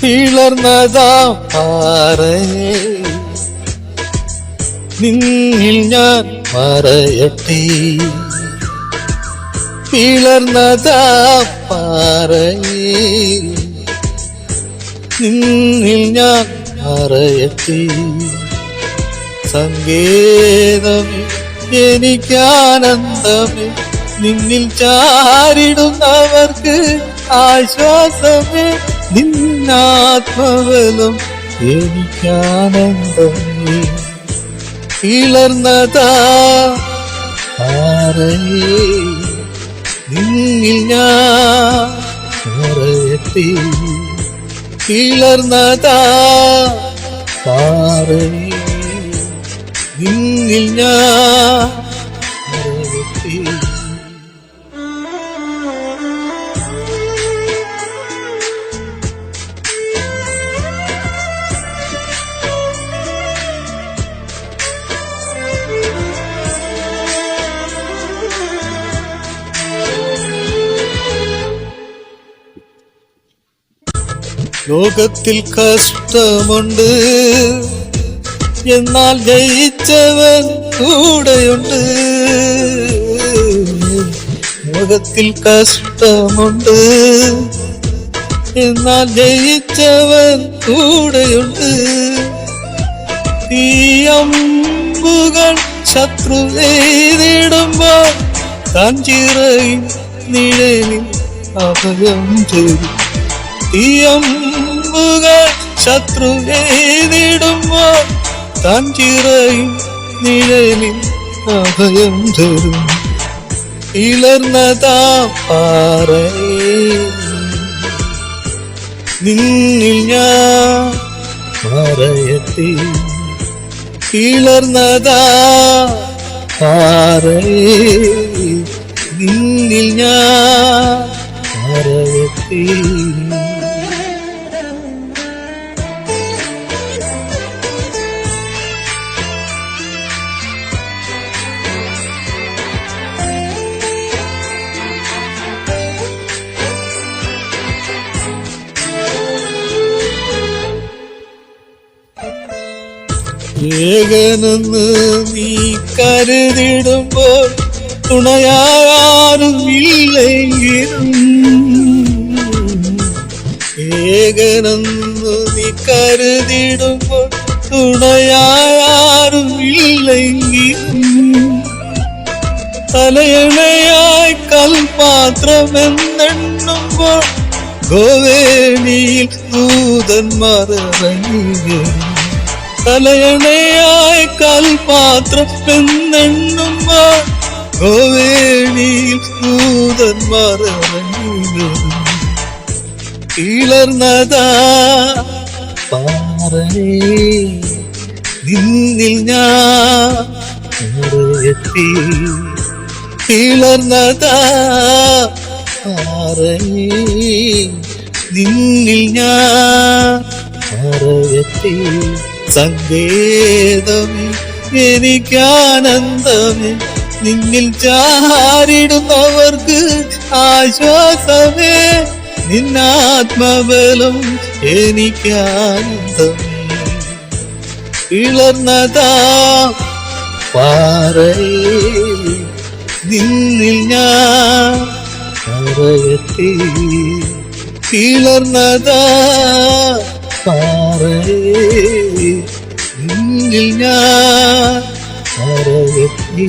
പിളർന്നതാ പാറയെ നിന്നിൽ ഞാൻ മറയട്ടെ. പിളർന്നതാ പാറയെ നിന്നിൽ ഞാൻ മറയട്ടെ. സങ്കേതമേ എനിക്കാനന്ദമേ നിന്നിൽ ചാരിടുന്നവർക്ക് ആശ്വാസമേ. നിന്നാത്മബലം എനിക്കാനന്ദമേ ഇളർന്നതാ ആരേ നിന്നിൽ ഞാൻ മറയട്ടെ ഇളർന്നതാ പാറേ നിന്നിൽ ഞാൻ ലോകത്തിൽ കഷ്ടമുണ്ട്. എന്നാൽ ജയിച്ചവൻ കൂടെയുണ്ട്. ലോകത്തിൽ കഷ്ടമുണ്ട്. എന്നാൽ ജയിച്ചവൻ കൂടെയുണ്ട്. തീയമ്പുകൾ ശത്രു എഴുതിടുമ്പോൾ താൻ ചിറയിൽ നിഴലിൽ അഭയം ചെയ്തു തീയമ്പുകൾ ശത്രു എഴുതിടുമ്പോൾ താൻ ചിറയും നിഴലിൽ അഭയം തരും. ഇളർന്നതാ പാറയേ നിന്നിൽ ഞാൻ മറയത്തി ഇളർന്നതാ പാറ നിന്നിൽ ഞാൻ മറയട്ടെ. ഏകനെന്ന് നീ കരുതിടുമ്പോൾ തുണയാരും ഇല്ലെങ്കിലും ഏകനെന്ന് നീ കരുതിടുമ്പോൾ തുണയാരും ഇല്ലെങ്കിലും തലയണയായി കൽപാത്രമെന്നെണ്ണുമ്പോൾ ഗോവേണിയിൽ ദൂതന്മാർ ഇറങ്ങുകയും തലയണയായി കൽപാത്രം എന്നെണ്ണുമ്പോൾ ഗോവേണിയിൽ ദൂതന്മാർ ഇളർന്നതാ പാറേ നിന്നിൽ ഞാൻ മറയെത്തി. ഇളർന്നതാ പാറേ നിന്നിൽ ഞാൻ മറയെത്തി. സങ്കേതമേ എനിക്കാനന്ദമേ. നിന്നിൽ ചാരിടുന്നവർക്ക് ആശ്വാസമേ. നിന്നാത്മബലം എനിക്കാനന്ദമേ. ഇളർന്നതാ പാറ നിന്നിൽ ഞാൻ പറയത്തി ഇളർന്നതാ നിന്നിൽ ഞാൻ മറയട്ടെ